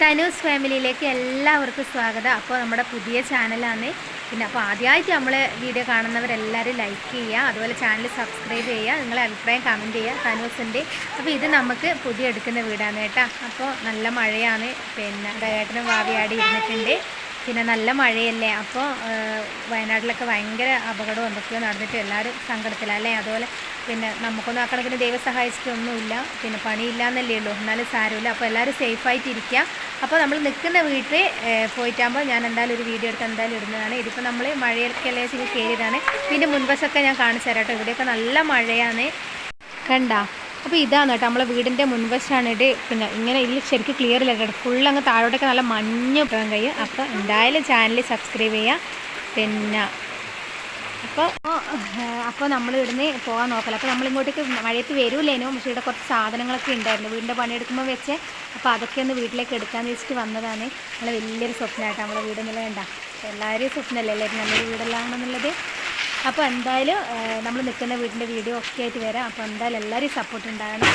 തനൂസ് ഫാമിലിയിലേക്ക് എല്ലാവർക്കും സ്വാഗതം. അപ്പോൾ നമ്മുടെ പുതിയ ചാനലാണ്. പിന്നെ അപ്പോൾ ആദ്യമായിട്ട് നമ്മൾ വീഡിയോ കാണുന്നവരെല്ലാവരും ലൈക്ക് ചെയ്യുക അതുപോലെ ചാനൽ സബ്സ്ക്രൈബ് ചെയ്യുക നിങ്ങളെ അഭിപ്രായം കമന്റ് ചെയ്യുക തനൂസിന്റെ. അപ്പോൾ ഇത് നമുക്ക് പുതിയ എടുക്കുന്ന വീടാണ് കേട്ടോ. അപ്പോൾ നല്ല മഴയാണ്. പിന്നെ ഏട്ടനും വാവിയാടി ഇരുന്നിട്ടുണ്ട്. പിന്നെ നല്ല മഴയല്ലേ? അപ്പോൾ വയനാട്ടിലൊക്കെ ഭയങ്കര അപകടം എന്തൊക്കെയോ നടന്നിട്ട് എല്ലാവരും സങ്കടത്തിലല്ലേ അതുപോലെ പിന്നെ നമുക്കൊന്നും ആ കണക്കിന് ദൈവം സഹായിച്ചിട്ടൊന്നുമില്ല. പിന്നെ പണിയില്ല എന്നല്ലേ ഉള്ളൂ. എന്നാലും സാരമില്ല. അപ്പോൾ എല്ലാവരും സേഫായിട്ട് ഇരിക്കുക അപ്പോൾ നമ്മൾ നിൽക്കുന്ന വീട്ടിൽ പോയിട്ടാകുമ്പോൾ ഞാൻ എന്തായാലും ഒരു വീഡിയോ എടുത്ത് എന്തായാലും ഇടുന്നതാണ്. ഇതിപ്പോൾ നമ്മൾ മഴയൊക്കെ ചില കയറിയതാണ്. പിന്നെ മുൻവശമൊക്കെ ഞാൻ കാണിച്ചു തരാം കേട്ടോ. ഇവിടെയൊക്കെ നല്ല മഴയാണ്. കണ്ട? അപ്പോൾ ഇതാണ് കേട്ടോ. നമ്മളെ വീടിന്റെ മുൻവശമാണ് ഇത്. പിന്നെ ഇങ്ങനെ ഇതിൽ ശരിക്കും ക്ലിയർ ഇല്ല കേട്ടോ. ഫുൾ അങ്ങ് താഴോട്ടൊക്കെ നല്ല മഞ്ഞ് പോകാൻ കഴിയും അപ്പോൾ എന്തായാലും ചാനൽ സബ്സ്ക്രൈബ് ചെയ്യുക. പിന്നെ അപ്പോൾ അപ്പോൾ നമ്മൾ ഇവിടുന്ന് പോകാൻ നോക്കല. അപ്പോൾ നമ്മൾ ഇങ്ങോട്ടേക്ക് മഴയത്ത് വരൂലേനോ പക്ഷേ ഇവിടെ കുറച്ച് സാധനങ്ങളൊക്കെ ഉണ്ടായിരുന്നു. വീടിന്റെ പണിയെടുക്കുമ്പോൾ വെച്ച് അപ്പോൾ അതൊക്കെ ഒന്ന് വീട്ടിലേക്ക് എടുക്കാമെന്ന് വെച്ചിട്ട് വന്നതാണ്. നമ്മളെ വലിയൊരു സ്വപ്നമായിട്ട് നമ്മളെ വീട് എന്നുള്ള വേണ്ട എല്ലാവരും സ്വപ്നമല്ലേ എല്ലാവരും നല്ലൊരു വീടെല്ലാണെന്നുള്ളത് അപ്പോൾ എന്തായാലും നമ്മൾ നിൽക്കുന്ന വീടിന്റെ വീഡിയോ ഒക്കെ ആയിട്ട് വരാം. അപ്പോൾ എന്തായാലും എല്ലാവരും സപ്പോർട്ട് ഉണ്ടാകണം.